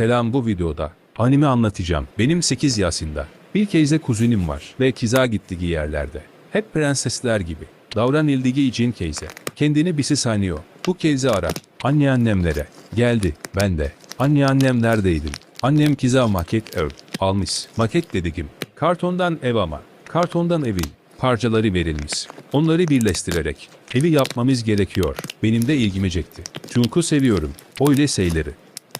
Selam bu videoda. Anime anlatacağım. Benim 8 yaşında. Bir kez de kuzenim var ve kiza gittiği yerlerde. Hep prensesler gibi. Davranıldığı için keyze. Kendini birisi sanıyor. Bu keyze ara. Anne annemlere. Geldi. Ben de. Anne annem neredeydim? Annem kiza maket ev. Almış. Maket dediğim. Kartondan ev ama. Kartondan evin. Parçaları verilmiş. Onları birleştirerek evi yapmamız gerekiyor. Benim de ilgimi çekti. Çünkü seviyorum. Öyle şeyleri.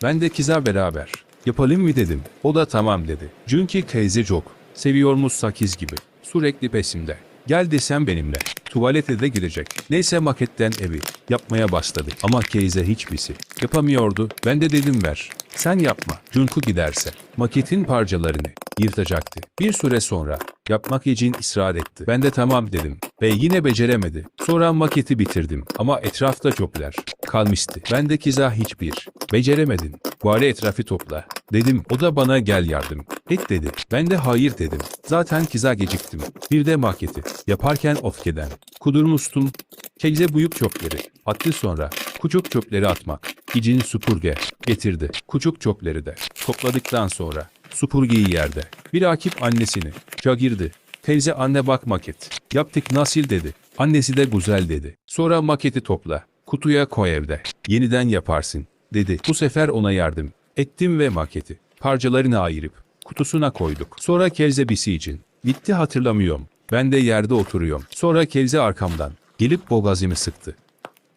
Ben de kiza beraber. Yapalım mı dedim. O da tamam dedi. Çünkü teyze çok. Seviyormuş sakiz gibi. Sürekli peşimde. Gel desem benimle. Tuvalete de girecek. Neyse maketten evi. Yapmaya başladı. Ama Keyze hiçbirisi. Yapamıyordu. Ben de dedim ver. Sen yapma. Çünkü giderse. Maketin parçalarını yırtacaktı. Bir süre sonra yapmak için ısrar etti. Ben de tamam dedim. Ve yine beceremedi. Sonra maketi bitirdim. Ama etrafta çöpler kalmıştı. Ben de kiza hiçbir. Beceremedin. Bari etrafı topla. Dedim o da bana gel yardım. Et dedi. Ben de hayır dedim. Zaten kiza geciktim. Bir de maketi. Yaparken öfkeden. Kudurmuştum. Keyze büyük çöpleri. Attı sonra. Küçük çöpleri atmak. İcin süpürge. Getirdi. Küçük çöpleri de. Topladıktan sonra. Süpürgeyi yerde. Bir Akif annesini. Çagirdi. Teyze anne bak maket. Yaptık nasıl dedi. Annesi de güzel dedi. Sonra maketi topla. Kutuya koy evde. Yeniden yaparsın dedi. Bu sefer ona yardım ettim ve maketi parçalarını ayırıp kutusuna koyduk. Sonra Kelze bisi için. Gitti hatırlamıyorum. Ben de yerde oturuyorum. Sonra Kelze arkamdan gelip boğazımı sıktı.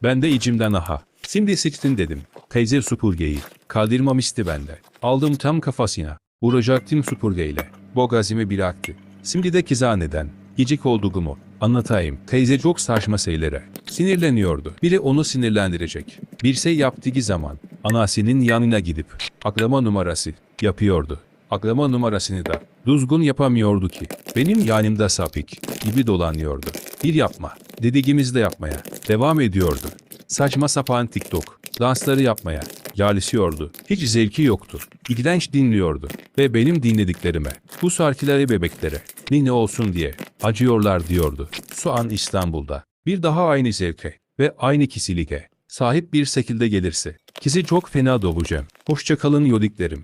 Ben de içimden aha. Şimdi sıktın dedim. Teyze süpürgeyi. Kaldırmamıştı bende. Aldım tam kafasına. Vuracaktım süpürgeyle. Boğazımı bıraktı. Şimdi de kiza neden? Gecik olduğumu anlatayım. Teyze çok saçma şeylere sinirleniyordu. Biri onu sinirlendirecek. Bir şey yaptığı zaman anasının yanına gidip aklama numarası yapıyordu. Aklama numarasını da düzgün yapamıyordu ki. Benim yanımda sapık gibi dolanıyordu. Bir yapma. Dediğimizde yapmaya devam ediyordu. Saçma sapan TikTok dansları yapmaya yerleşiyordu. Hiç zevki yoktu. İlgilenç dinliyordu. Ve benim dinlediklerime, bu şarkıları bebeklere, ne olsun diye acıyorlar diyordu. Şu an İstanbul'da. Bir daha aynı zevke ve aynı kişiliğe sahip bir şekilde gelirse, kisi çok fena doğacağım. Hoşçakalın yodiklerim.